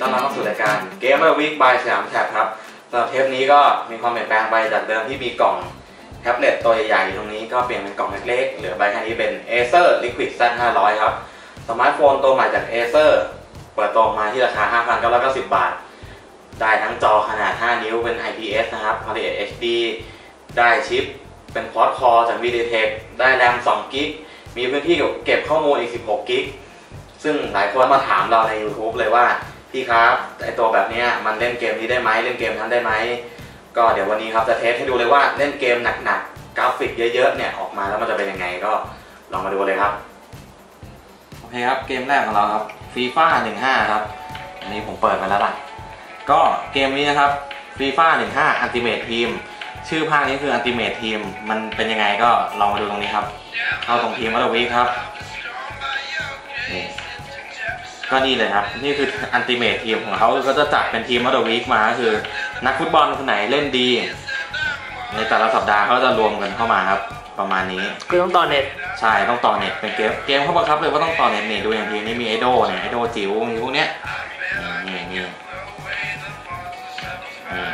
ต้อนรับเข้าสู่รายการ Gamer Week by สยามแท็บครับสำหรับเทปนี้ก็มีความเปลี่ยนแปลงไปจากเดิมที่มีกล่องแท็บเล็ตตัวใหญ่ๆตรงนี้ก็เปลี่ยนเป็นกล่องเล็กๆเหลือใบแค่นี้เป็น Acer Liquid Z 500ครับ สมาร์ทโฟนตัวใหม่จาก Acer เปิดตัวมาที่ราคา 5,990 บาท ได้ทั้งจอขนาด 5 นิ้วเป็น IPS นะครับ Quad HD ได้ชิปเป็น Quad Core จาก MediaTek ได้แรม2กิกมีพื้นที่เก็บข้อมูลอีก 16กิกซึ่งหลายคนมาถามเราใน YouTube เลยว่า พี่ครับไอตัวแบบนี้มันเล่นเกมนี้ได้ไหมเล่นเกมนั้นได้ไหมก็เดี๋ยววันนี้ครับจะเทสให้ดูเลยว่าเล่นเกมหนักๆกราฟิกเยอะๆเนี่ยออกมาแล้วมันจะเป็นยังไงก็ลองมาดูเลยครับโอเคครับเกมแรกของเราครับฟีฟ่า15ครับอันนี้ผมเปิดมาแล้วล่ะก็เกมนี้นะครับฟีฟ่า15 Ultimate Team ชื่อภาคนี้คือ Ultimate Team มันเป็นยังไงก็ลองมาดูตรงนี้ครับ เข้าตรงทีมอัลวีครับ ก็นี่เลยครับ นี่คืออันติเมททีมของเขาก็จะจัดเป็นทีมอัลวีคมาก็คือ นักฟุตบอลคนไหนเล่นดี ในแต่ละสัปดาห์เขาจะรวมกันเข้ามาครับประมาณนี้คือต้องต่อเน็ตใช่ต้องต่อเน็ตเป็นเกมเกมเขาบังคับเลยว่าต้องต่อเน็ตนี่ดูอย่างทีมนี้มีไอโดเนี่ยไอโดจิ๋วมีพวกเนี้ยนี่นี่นี่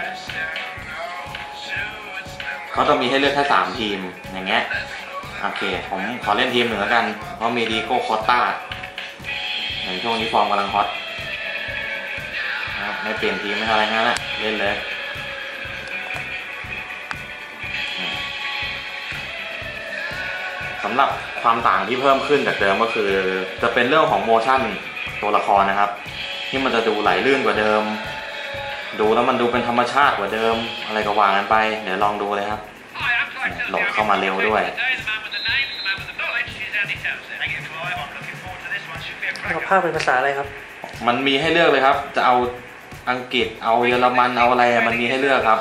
เขาจะมีให้เลือกแค่สามทีมอย่างเงี้ยโอเค ผมขอเล่นทีมหนึ่งแล้วกัน เพราะมีดีโก้คอตตาในช่วงนี้ฟอร์มกำลังฮอตนะไม่เปลี่ยนทีมไม่อะไรงั้นแหละเล่นเลยสำหรับความต่างที่เพิ่มขึ้นจากเดิมก็คือ จะเป็นเรื่องของโมชั่นตัวละครนะครับ ที่มันจะดูไหลลื่นกว่าเดิม ดูแล้วมันดูเป็นธรรมชาติกว่าเดิม อะไรก็วางกันไป เดี๋ยวลองดูเลยครับหลดเข้ามาเร็วด้วย เอาภาพเป็นภาษาอะไรครับ มันมีให้เลือกเลยครับ จะเอาอังกฤษเอาเยอรมันเอาอะไรอะมันมีให้เลือกครับ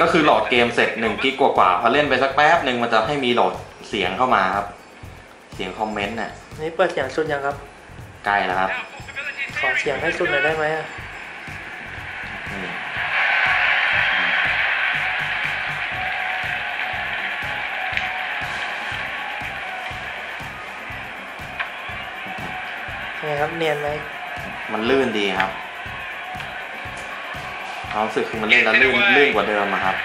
ก็คือโหลดเกมเสร็จ1กิกกว่าๆพอเล่นไปสักแป๊บหนึ่งมันจะให้มีโหลดเสียงเข้ามาครับ เสียงคอมเมนต์น่ะนี่เปิดเสียงสุดยังครับใกล้แล้วครับ ขอเสียงให้สุดหน่อยได้ไหมอะนี่ ไงครับเนียนไหมมันลื่นดีครับความรู้สึกคือมันเล่นแล้วลื่นลื่นกว่าเดิมอะครับ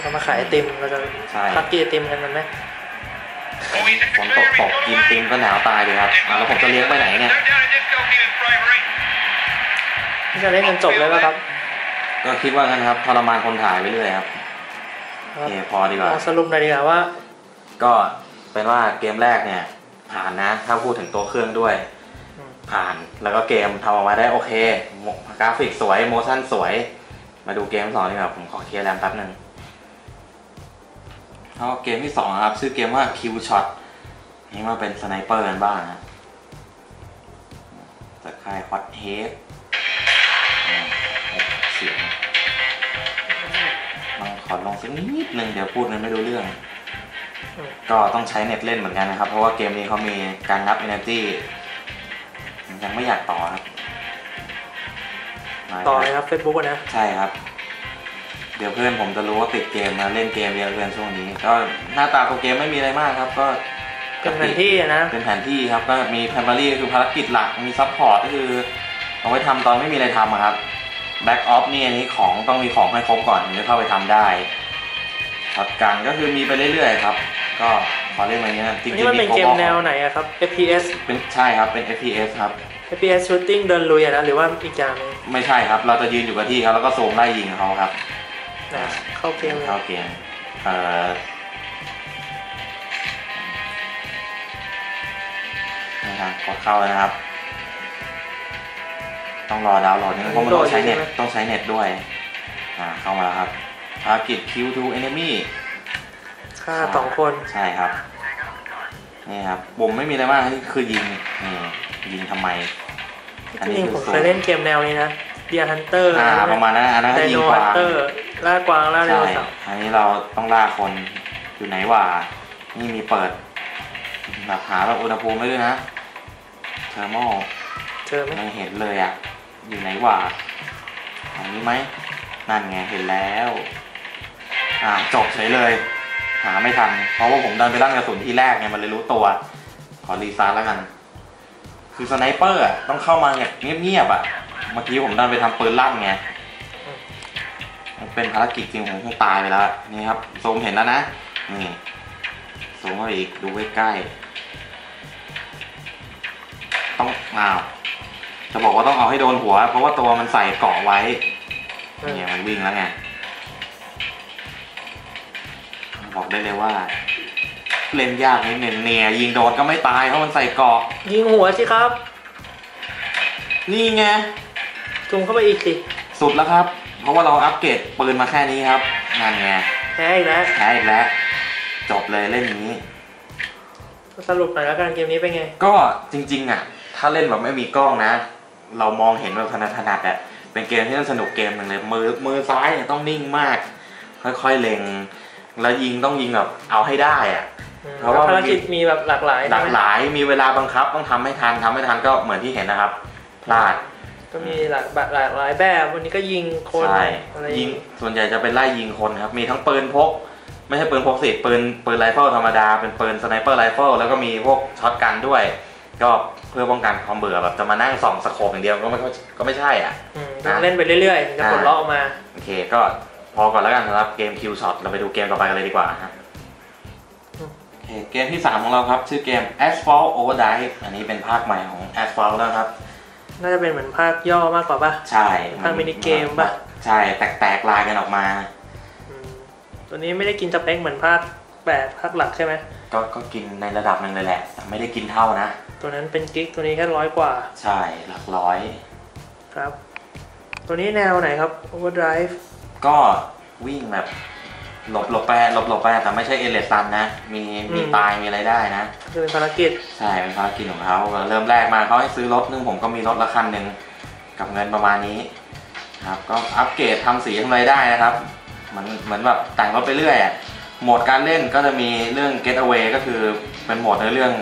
เรามาขายไอติมเราจะใช่พักกินไอติมกันมันไหมฝนตกตกกินติมก็หนาวตายดีครับอะแล้วผมจะเลี้ยงไปไหนเนี่ยนี่จะเล่นกันจบเลยป่ะครับ ก็คิดว่างั้นครับทรมานคนถ่ายไปเรื่อยครับคโอรับเคพอดีกว่าลองสรุปหน่อยดีกว่าว่า ก็เป็นว่าเกมแรกเนี่ย ผ่านนะ ถ้าพูดถึงตัวเครื่องด้วย ผ่านแล้วก็เกมทำออกมาได้โอเค กราฟิกสวยโมชั่นสวย มาดูเกมสองดีกว่าผมขอเคลียร์แรมแป๊บหนึ่งแล้วเกมที่สองครับ ชื่อเกมว่า Kill Shot นี่มาเป็นสไนเปอร์กันบ้างนะจากค่าย Hot Head อ่าเสียงลองขอลองสักนิดนึงเดี๋ยวพูดมันไม่รู้เรื่อง ก็ต้องใช้เน็ตเล่นเหมือนกันนะครับ เพราะว่าเกมนี้เขามีการนับ Energy ยังไม่อยากต่อครับมาต่อเลยครับเฟซบุ๊กนะ ใช่ครับ เดี๋ยวเพื่อนผมจะรู้ว่าติดเกมมาเล่นเกมเยอะเกินช่วงนี้ ก็หน้าตาของเกมไม่มีอะไรมากครับ ก็เป็นแผนที่อะนะเป็นแผนที่ครับก็มีแพนบารีคือภารกิจหลักมีซัพพอร์ตก็คือเอาไว้ทำตอนไม่มีอะไรทำอะครับแบ็กออฟนี่อันนี้ของต้องมีของให้ครบก่อนถึงจะเข้าไปทำได้ ช็อตกันก็คือมีไปเรื่อยๆครับ ก็ขอเล่นอะไรเงี้ยจริอันงนี้ๆมันเป็นมีเกมโปรแนวไหนอะครับ FPS เป็นใช่ครับเป็น FPS ครับ FPS shooting เดินลุยอะนะหรือว่าอีกอย่างหนึงไม่ใช่ครับ เราจะยืนอยู่กับที่ครับแล้วก็ซูมไล่ยิงเขาครับนะเข้าเกมเลยเข้าเกมเอ่อนี่ครับกดเข้าแล้วนะครับ ต้องรอดาวน์โหลดนี่เพราะมันต้องใช้เน็ตต้องใช้เน็ตด้วยอ่าเข้ามาแล้วครับ ภารกิจ Q to enemy ฆ่าสองคนใช่ครับนี่ครับปุ่มไม่มีอะไรมากนี่คือยิงนี่ยิงทำไม อันจนี้ริงคือๆผมเคยเล่นเกมแนวนี้นะเดียฮันเตอร์อ่าประมาณนั้นอันนั้นไดก็ยิโนงกฮัวานงเตอร์ล่ากวางล่าไดใช่โนเสาร์อันนี้เราต้องล่าคนอยู่ไหนวะนี่มีเปิดแบบหาแบบอุณหภูมิไว้ด้วยนะเทอร์โมเจอไหมไม่เห็นเลยอะ อยู่ไหนวะอันนี้ไหมนั่นไงเห็นแล้วอ่า จบเฉยเลย หาไม่ทัน เพราะว่าผมดินไปร่างกระสุนที่แรกไงมันเลยรู้ตัว ขอรีซาร์แล้วกัน คือสไนเปอร์ต้องเข้ามาเงียบๆอะเมื่อกี้ผมดันไปทำปืนลั่นไงมันเป็นภารกิจจริงผมคงตายไปแล้ว นี่ครับซูมเห็นแล้วนะ นี่ซูมเข้าไปอีกดูใกล้ๆต้องอ้าจะบอกว่าต้องเอาให้โดนหัว เพราะว่าตัวมันใส่เกาะไว้เนี่ยมันวิ่งแล้วไง บอกได้เลยว่า เล่นยากนิดหนึ่งเนี่ยยิงโดนก็ไม่ตายเพราะมันใส่เกราะยิงหัวสิครับ นี่ไงจุงเข้าไปอีกสิ สุดแล้วครับ เพราะว่าเราอัปเกรดปืนมาแค่นี้ครับนั่นไงแพ้อีกแล้วแพ้อีกแล้วจบเลยเล่นอย่างนี้ สรุปหน่อยแล้วกันเกมนี้เป็นไง ก็จริง ๆ อะ ถ้าเล่นแบบไม่มีกล้องนะ เรามองเห็นแบบถนัดถนัดๆอะเป็นเกมที่สนุกเกมหนึ่งเลยมือมือซ้ายเนี่ยต้องนิ่งมาก ค่อยๆเล็ง แล้วยิงต้องยิงแบบเอาให้ได้อะอืมเพราะว่าภารกิจมีแบบหลากหลายหลากใช่ไมหลายมีเวลาบังคับต้องทำให้ทันทำไม่ทันก็เหมือนที่เห็นนะครับพลาดก็มีหลากหลากหลายแบบ วันนี้ก็ยิงคนใช่อะไรยิงส่วนใหญ่จะเป็นไล่ยิงคนครับ มีทั้งปืนพก ไม่ใช่ปืนพกสิปืนปืนไรเฟิลธรรมดา เป็นปืนสไนเปอร์ไรเฟิลแล้วก็มีพวกช็อตกันด้วย ก็เพื่อป้องกันความเบื่อแบบจะมานั่งส่องสโคปอย่างเดียวก็ไม่ค่อยก็ไม่ใช่อะอืมต้องเล่นไปเรื่อยๆจะปลดล็อกออกมาโอเคก็ พอก่อนแล้วกันสำหรับเกมคิวช็อตเราไปดูเกมต่อไปกันเลยดีกว่าฮะอืมโอเคเกมที่ 3 ของเราครับ ชื่อเกม Asphalt Overdrive อันนี้เป็นภาคใหม่ของ Asphalt แล้วครับ น่าจะเป็นเหมือนภาคย่อมากกว่าป่ะ ใช่ ภาคมินิเกมปะใช่ แตกๆลายกันออกมาอืมตัวนี้ไม่ได้กินสเปคเหมือนภาคแบบภาคหลักใช่ไหม ก็ก็กินในระดับหนึ่งเลยแหละ แต่ไม่ได้กินเท่านะ ตัวนั้นเป็นกิกตัวนี้แค่ร้อยกว่า ใช่ หลักร้อย ครับ ตัวนี้แนวไหนครับ Overdrive ก็วิ่งแบบหลบหลบไปหลบหลบไปแต่ไม่ใช่เอเลสันนะ มีมีอืมตายมีอะไรได้นะจะเป็นภารกิจใช่เป็นภารกิจของเขาเริ่มแรกมาเขาให้ซื้อรถนึงผมก็มีรถละคันหนึ่งกับเงินประมาณนี้ครับก็อัปเกรดทำสีทำอะไรได้นะครับเหมือนเหมือนแบบแต่งรถไปเรื่อยอะโหมดการเล่นก็จะมีเรื่อง get away ก็คือเป็นโหมดในเรื่อง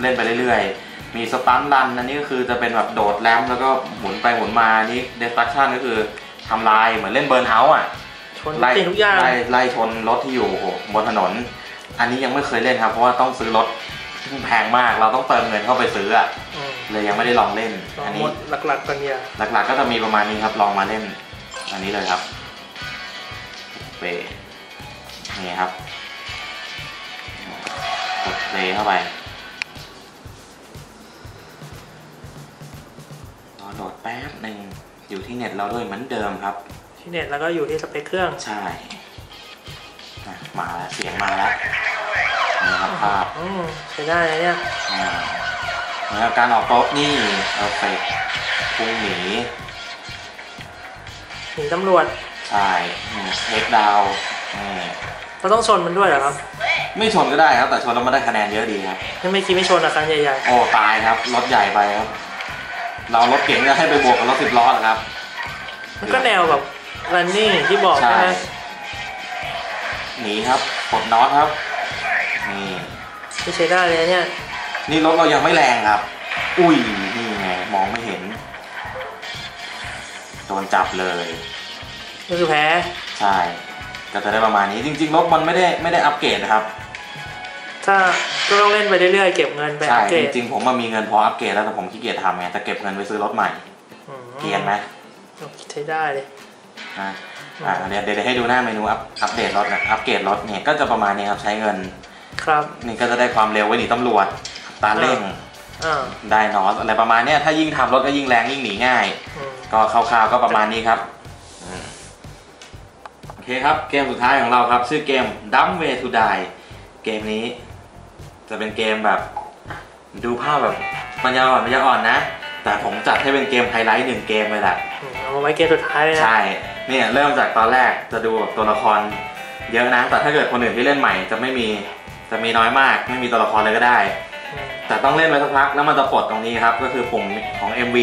เล่นไปเรื่อยๆ มีสตันรันอันนี้ก็คือจะเป็นแบบโดดแรมป์แล้วก็หมุนไปหมุนมานี่ destruction ก็คือ ทำลายเหมือนเล่นเบิร์นเฮาส์อะชนทุกสิ่งทุกอย่างไล่ไล่ชนรถที่อยู่บนถนน อันนี้ยังไม่เคยเล่นครับ เพราะว่าต้องซื้อรถที่แพงมากเราต้องเติมเงินเข้าไปซื้ออะอืมเลยยังไม่ได้ลองเล่นลองอันหมนี้ดหลักๆกันอย่างหลักๆ ก็จะมีประมาณนี้ครับลองมาเล่น อันนี้เลยครับเปนี่ครับกดเพลย์เข้าไปรอโหลดแป๊บหนึ่ง อยู่ที่เน็ตเราด้วยเหมือนเดิมครับ ที่เน็ตแล้วก็อยู่ที่สเปคเครื่อง ใช่อะมาแล้วเสียงมาแล้วนี่ครับภาพอืมใช้ได้นะเนี่ยอ่าแล้วการออกรบนี่เอฟเฟกพุ่งหนีหนีตำรวจใช่เทคดาวนี่เราต้องชนมันด้วยเหรอครับไม่ชนก็ได้ครับ แต่ชนแล้วมันได้คะแนนเยอะดีครับไม่ไม่คิดไม่ชนอะคันใหญ่โอ้ตายครับ รถใหญ่ไปครับ เรารถเก๋งจะให้ไปบวกกับรถสิบล้อเหรอครับๆมันก็แนวแบบ running อย่างที่บอกใช่ใช่ไหมหนีครับปลดน็อตครับนี่ไม่ใช้ได้เลยนะเนี่ย นี่รถเรายังไม่แรงครับ อุ้ยนี่ไงมองไม่เห็นโดนจับเลยก็คือแพ้ ใช่ ก็จะได้ประมาณนี้จริง ๆ รถมันไม่ได้ไม่ได้อัปเกรดนะครับ ถ้าก็ต้องเล่นไปเรื่อยๆเก็บเงินไปใช่อัปเกรจดริงๆผมมามีเงินพออัปเกรดแล้วแต่ผมขี้เกียจทำไงแต่เก็บเงินไปซื้อรถใหม่ อืมเกรียนไหมใช้ได้เลยนะอ่าเดี๋ยวเดี๋ยวให้ดูหน้าเมนูอัปอัปเดตรถนะอัปเกรดรถเนี่ยก็จะประมาณนี้ครับใช้เงิน ครับ นี่ก็จะได้ความเร็วไว้หนีตำรวจตาเร่งอ่าได้นอสอะไรประมาณเนี้ยถ้ายิ่งทำรถก็ยิ่งแรงยิ่งหนีง่าย อืมก็คร่าวๆก็ประมาณนี้ครับอืมโอเคครับ เกมสุดท้ายของเราครับ ชื่อเกม Dumb Way to Die เกมนี้ จะเป็นเกมแบบ ดูภาพแบบปัญญาอ่อนปัญญาอ่อนนะ แต่ผมจัดให้เป็นเกมไฮไลท์หนึ่งเกมเลยแหละอืมเอามาไว้เกมสุดท้ายเลยนะใช่ เนี่ยเริ่มจากตอนแรกจะดูแบบตัวละครเยอะนะ แต่ถ้าเกิดคนอื่นที่เล่นใหม่จะไม่มีจะมีน้อยมาก ไม่มีตัวละครเลยก็ได้อืมแต่ต้องเล่นไปสักพักแล้วมันจะปลดตรงนี้ครับ ก็คือปุ่มของ MV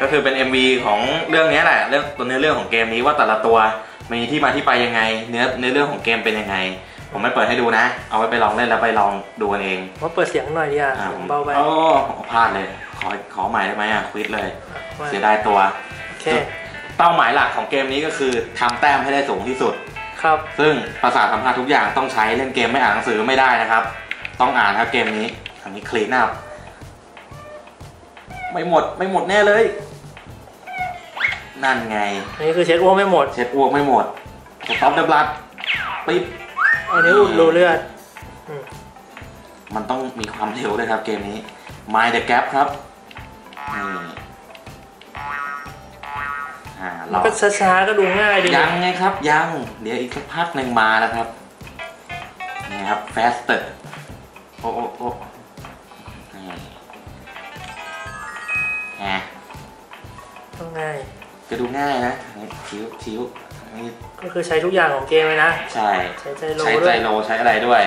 ก็คือเป็น MV ของเรื่องนี้แหละเรื่องตัวเนื้อเรื่องของเกมนี้ว่าแต่ละตัวมีที่มาที่ไปยังไง เนื้อเนื้อเรื่องของเกมเป็นยังไง ผมไม่เปิดให้ดูนะ เอาไว้ไปลองเล่นแล้วไปลองดูกันเองว่าเปิดเสียงหน่อยดีอะอ่าเสีผยงมเบาไป โอ้พลาดเลย ขอขอใหม่ได้ไหมอะควิดเลย ว่า เสียดายตัว โอเค เป้าหมายหลักของเกมนี้ก็คือทำแต้มให้ได้สูงที่สุด ครับ ซึ่งภาษาทสัมภาษณ์ทุกอย่างต้องใช้เล่นเกมไม่อ่านหนังสือไม่ได้นะครับ ต้องอ่านครับเกมนี้ทางนี้คลีนอัพไม่หมดไม่หมดแน่เลย นั่นไง อันนี้คือเช็ดอ้วกไม่หมด เช็ดอ้วกไม่หมดสต็อปเดบลัดปิ๊บ อันนี้อุดรูเลือดอืมมันต้องมีความเร็วด้วยครับเกมนี้ Mind the Gap ครับนี่อ่ามัเรานก็ช้าๆก็ดูง่ายดียังไงครับ ยัง เดี๋ยวอีกสักพักหนึ่งมาแล้วครับนี่ครับ faster โอ้โอ้โอ้นี่แหมต้องง่ายจะดูง่ายนะนี่ชิวชิว นี่ก็คือใช้ทุกอย่างของเกมเลยนะ ใช่ ใช้ใจโลใช้ด้ใจวยโลใช้อะไรด้วย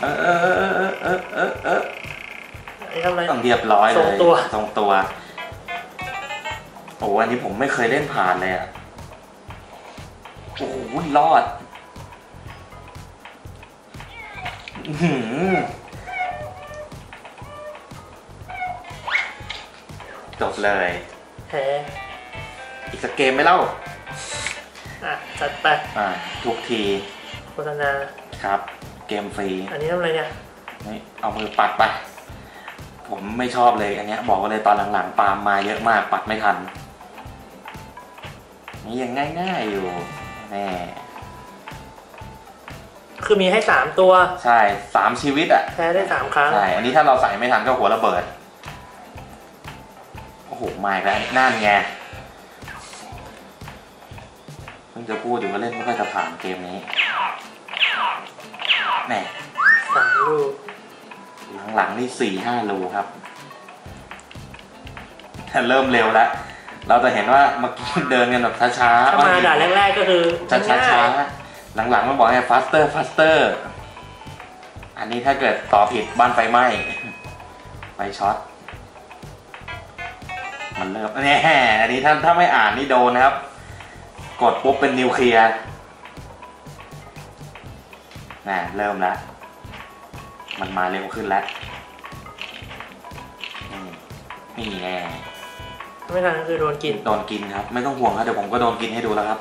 เออเออเออเออเออเออเอออันนี้ทำอะไร ต้องเรียบร้อยเลยทรงตัว ทรงตัว โอ้อันนี้ผมไม่เคยเล่นผ่านเลยอะ โอ้โหรอดอื้อหือจบเลยแพ้อีกสักเกมไหมเล่า อะจัดไปอ่าทุกทีโฆษณาครับ เกมฟรีอันนี้ทำอะไรเนี่ยนี่เอามือปัดไป ผมไม่ชอบเลยอันเนี้ยบอกไว้เลยตอนหลังๆปาล์มมาเยอะมากปัดไม่ทัน นี่ยังง่ายๆอยู่แน่คือมีให้สามตัวใช่สามชีวิตอะ แพ้ได้สามครั้ง ใช่ อันนี้ถ้าเราใส่ไม่ทันก็หัวระเบิด โอ้โห มาอีกแล้วนั่นไง เพิ่งจะพูดอยู่ว่าเล่นไม่ค่อยจะผ่านเกมนี้แหน่สามลูกหลังๆนี่สี่ห้ารูครับเริ่มเร็วแล้ว เราจะเห็นว่าเมื่อกี้เดินกันแบบช้าๆถ้ามาด่านแรกๆก็คือช้าช้าง่ายช้าหลังๆมันบอกไง faster faster อันนี้ถ้าเกิดต่อผิดบ้านไฟไหม้ไฟช็อตมันเริ่มแน่อันนี้ถ้าถ้าไม่อ่านนี่โดนนะครับ กดปุ๊บเป็นนิวเคลียร์น่เริ่มแล้ว มันมาเร็วขึ้นแล้วนี่นี่แน่ถ้าไม่ทันก็คือโดนกิน โดนกินครับ ไม่ต้องห่วงครับเดี๋ยวผมก็โดนกินให้ดูแล้วครับ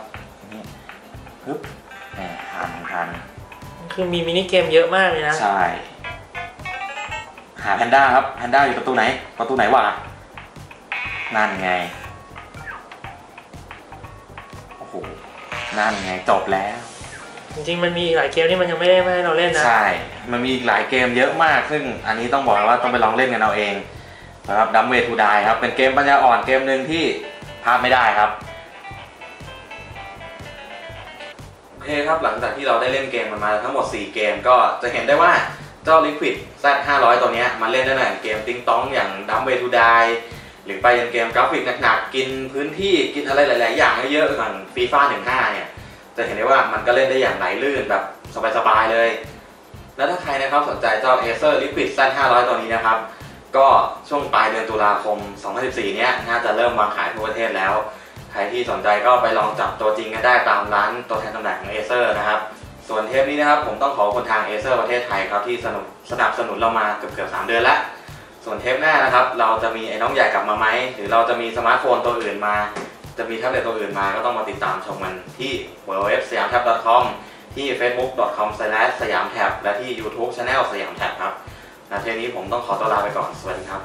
นี่ปึ๊บแหมหันหันคือมีมินิเกมเยอะมากเลยนะ ใช่ หาแพนด้าครับ แพนด้าอยู่ประตูไหน ประตูไหนวะ นั่นไง โอ้โหนั่นไงจบแล้ว จริงๆ มันมีอีกหลายเกมที่มันยังไม่ได้มาให้เราเล่นนะ ใช่ มันมีอีกหลายเกมเยอะมาก ซึ่งอันนี้ต้องบอกเลยว่าต้องไปลองเล่นกันเอาเองสำหรับดัมเวทูไดครับ เป็นเกมปัญญาอ่อนเกมหนึ่งที่พลาดไม่ได้ครับ โอเคครับหลังจากที่เราได้เล่นเกมมันมาทั้งหมด 4 เกมก็จะเห็นได้ว่าเจ้า Liquid Z 500 ตัวเนี้ยมันเล่นได้ตั้งแต่เกมติ้งต้องอย่างดัมเวทูไดห รือไปยันเกมกราฟิกหนักๆกินพื้นที่กินอะไรหลาย ๆ อย่างเยอะๆอย่างฟีฟ่า15เนี่ยจะเห็นได้ว่ามันก็เล่นได้อย่างไหลลื่นแบบสบายๆเลย แล้วถ้าใครนะครับสนใจเจ้า Acer Liquid Z 500 ตัวนี้นะครับ ก็ช่วงปลายเดือนตุลาคม 2014 เนี้ยน่าจะเริ่มวางขายทั่วประเทศแล้ว ใครที่สนใจก็ไปลองจับตัวจริงกันได้ตามร้านตัวแทนจำหน่ายของ Acer นะครับ ส่วนเทปนี้นะครับผมต้องขอคุณทาง Acer ประเทศไทยครับที่สนับสนุนเรามาเกือบเกือบๆ3เดือนแล้ว ส่วนเทปหน้านะครับ เราจะมีไอ้น้องใหญ่กลับมาไหมหรือเราจะมีสมาร์ทโฟนตัวอื่นมา จะมีแท็บเล็ตตัวอื่นมาก็ต้องมาติดตามชมกันที่ www สยามแท็บ .com ที่ facebook.com สยามแท็บและที่ YouTube Channel สยามแท็บครับและเทปนี้ผมต้องขอตัวลาไปก่อน สวัสดีครับ